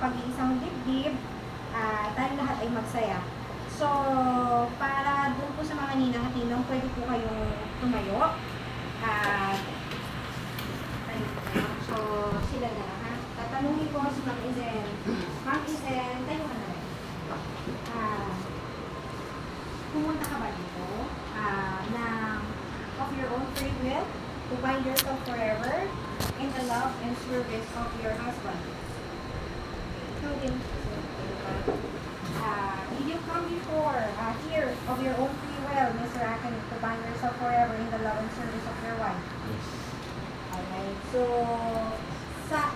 pag-iisang dibdib, ah, tayo lahat ay magsaya. So, para doon po sa mga ninang at ninong, pwede po kayong tumayo. Po. so, sila na ha. Tatanungin ko si Ma'am Izen. Ma'am Izen, tayo ka na rin. Ah, pumunta ka ba dito? Ah, na of your own free will to find yourself forever in the love and service of your husband. Ikaw din. Ah, did before uh, here of your own free will, Mr. Akin, to find yourself forever in the love and service of your wife? Yes. Alright. So, sa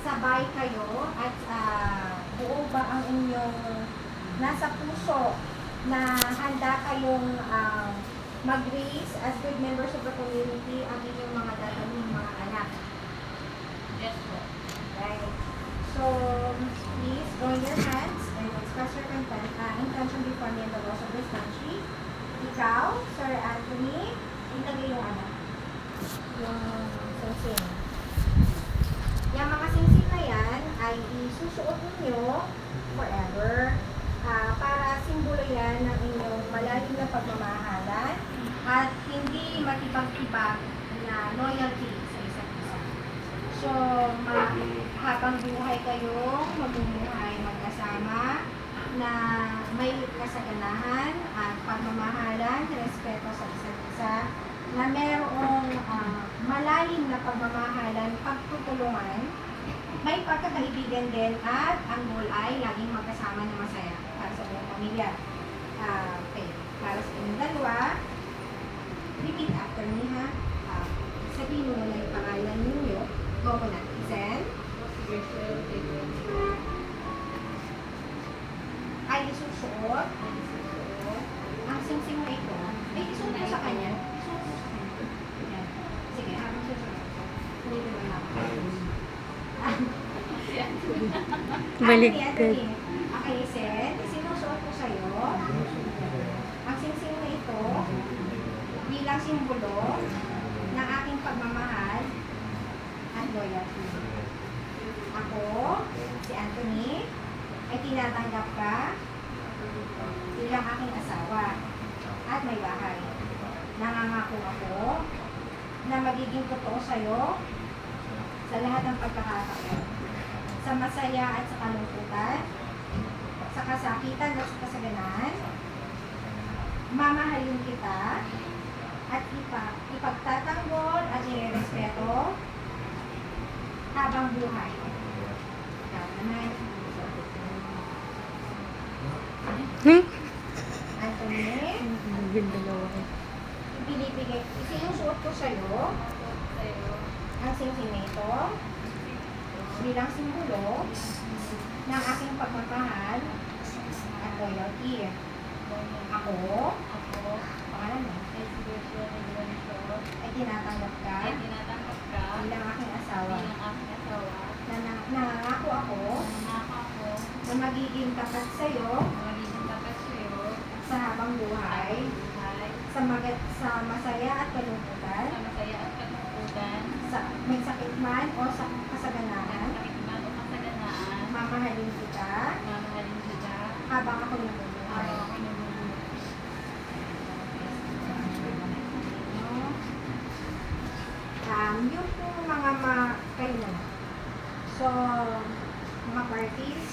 sabay kayo at ah, buo ba ang inyong nasa puso na handa kayong ah, mag-raise as good members of the community ang inyong mga dadaling mga anak? Yes po. Right. So, please join your hands and express your content, uh, intention before me and the laws of this country. Ikaw, Sir Anthony, yung ano, yung singsing. Yung mga singsing na yan ay isusuot ninyo forever ah, para simbolo yan ng inyong malalim na pagmamahalan at hindi matibag-tibag na loyalty sa isa't isa. So, ma habang buhay kayo, magmumuhay magkasama na may kasaganahan at pagmamahalan, respeto sa isa't isa, na merong ah, malalim na pagmamahalan, pagtutulungan, may pagkakaibigan din at ang goal ay laging magkasama na masaya para sa buong pamilya. Ah, okay. Para sa inyong dalawa, repeat after me ha. Ah, sabihin mo muna yung pangalan ninyo. Go muna. Zen, ay isusuot. Ang singsing na ito, ay isuot mo sa kanya. Isuot mo sa kanya. Yan. Sige, habang susunod ko. Hindi mo na. Ah, Baliktad. Okay, Zen, sinusuot ko sa'yo. Ang singsing na ito, bilang simbolo ng aking pagmamahal at loyalty. Ako, si Anthony, ay tinatanggap ka bilang aking asawa at may bahay. Nangangako ako na magiging totoo sa'yo sa lahat ng pagkakataon. Sa masaya at sa kalungkutan, sa kasakitan at sa kasaganan, mamahalin kita at ipa, ipagtatanggol at irerespeto habang buhay. Ikaw naman. Hmm? Yung dalawa ko. ibinibigay, isinusuot ko sa'yo ang singsing na ito bilang simbolo ng aking pagmamahal at loyalty. Ako, Ako, pangalan mo, ay tinatanggap ka ay tinatanggap ka bilang aking asawa. bilang aking asawa. Na, na nangangako ako Nangako na magiging tapat sa'yo na magiging tapat sa'yo sa habang buhay, buhay, sa, sa masaya at kalungkutan, sa masaya at katungkutan, sa may sakit man o sa sa kasaganahan, sakit man o kasaganaan, mamahalin kita mamahalin kita, habang ako nabubuhay. habang ako nabubuhay. Um, yung po mga ma kayo na. So, mga parties,